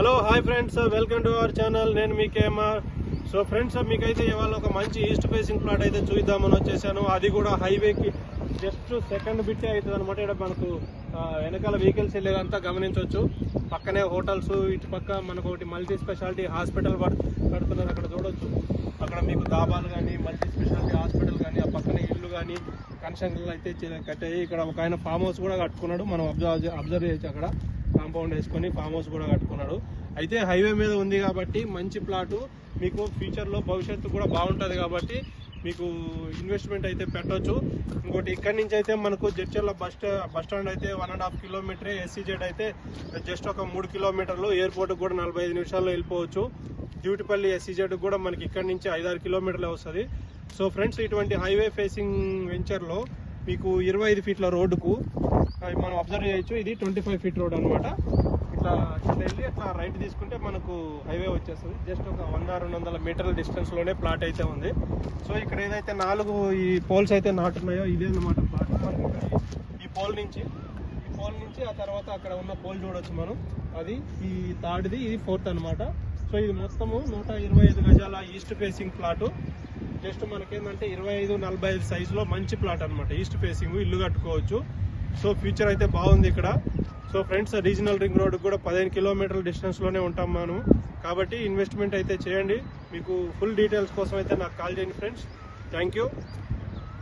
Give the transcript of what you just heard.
Hello hi friends welcome to our channel నేను మీ KMR so friends మీకైతే ఇవాళ ఒక మంచి ఈస్ట్ ఫేసింగ్ ప్లాట్ అయితే చూద్దామని వచ్చేసాను. అది కూడా హైవేకి జస్ట్ సెకండ్ బిట్టే అవుతుంది అనమాట ఇక్కడ మనకు వెనకాల వెహికల్స్ వెళ్ళేదంతా గమనించవచ్చు. పక్కనే హోటల్స్ ఇటు పక్క మనకు ఒకటి మల్టీ స్పెషాలిటీ హాస్పిటల్ కడుతున్నారు అక్కడ చూడొచ్చు. అక్కడ మీకు దాబాలు కానీ మల్టీ స్పెషాలిటీ హాస్పిటల్ కానీ ఆ పక్కనే ఇల్లు కానీ కన్స్ట్రక్షన్లు అయితే కట్టాయి. ఇక్కడ ఒక ఆయన ఫామ్ హౌస్ కూడా కట్టుకున్నాడు. మనం అబ్జర్వ్ అబ్జర్వ్ చేయొచ్చు అక్కడ. కాంపౌండ్ వేసుకొని ఫామ్ హౌస్ కూడా కట్టుకున్నాడు. అయితే హైవే మీద ఉంది కాబట్టి మంచి ప్లాటు. మీకు ఫ్యూచర్లో భవిష్యత్తు కూడా బాగుంటుంది కాబట్టి మీకు ఇన్వెస్ట్మెంట్ అయితే పెట్టొచ్చు. ఇంకోటి ఇక్కడి నుంచి అయితే మనకు జడ్చర్ల బస్ బస్ స్టాండ్ అయితే వన్ అండ్ హాఫ్ కిలోమీటరే. ఎస్సీజెడ్ అయితే జస్ట్ ఒక మూడు కిలోమీటర్లు. ఎయిర్పోర్ట్ కూడా నలభై ఐదు నిమిషాల్లో వెళ్ళిపోవచ్చు. డ్యూటిపల్లి ఎస్సీజెడ్ కూడా మనకి ఇక్కడి నుంచి ఐదారు కిలోమీటర్లే వస్తుంది. సో ఫ్రెండ్స్ ఇటువంటి హైవే ఫేసింగ్ వెంచర్లో మీకు ఇరవై ఐదు ఫీట్ల రోడ్డుకు మనం అబ్జర్వ్ చేయొచ్చు. ఇది ట్వంటీ ఫైవ్ ఫీట్ రోడ్ అనమాట ఇట్లా ఇట్లా వెళ్ళి అట్లా రైట్ తీసుకుంటే మనకు హైవే వచ్చేస్తుంది. జస్ట్ ఒక వంద రెండు వందల మీటర్ల డిస్టెన్స్లోనే ప్లాట్ అయితే ఉంది. సో ఇక్కడ ఏదైతే నాలుగు ఈ పోల్స్ అయితే నాటున్నాయో ఇదే అనమాట ప్లాట్ ఈ- పోల్ నుంచి ఈ పోల్ నుంచి ఆ తర్వాత అక్కడ ఉన్న పోల్ చూడొచ్చు మనం. అది ఈ థర్డ్ది ఇది ఫోర్త్ అన్నమాట. సో ఇది మొత్తము నూట ఇరవై ఐదు గజాల ఈస్ట్ ఫేసింగ్ ప్లాటు జస్ట్ మనకేంటంటే ఇరవై ఐదు నలభై ఐదు సైజులో మంచి ప్లాట్ అనమాట ఈస్ట్ ఫేసింగ్ ఇల్లు కట్టుకోవచ్చు. సో ఫ్యూచర్ అయితే బాగుంది ఇక్కడ. So friends regional ring road కూడా పదిహేను కిలోమీటర్ల డిస్టెన్స్లోనే ఉంటాం మనం. కాబట్టి ఇన్వెస్ట్మెంట్ అయితే చేయండి. మీకు ఫుల్ డీటెయిల్స్ కోసం అయితే నాకు కాల్ చేయండి ఫ్రెండ్స్ థ్యాంక్ యూ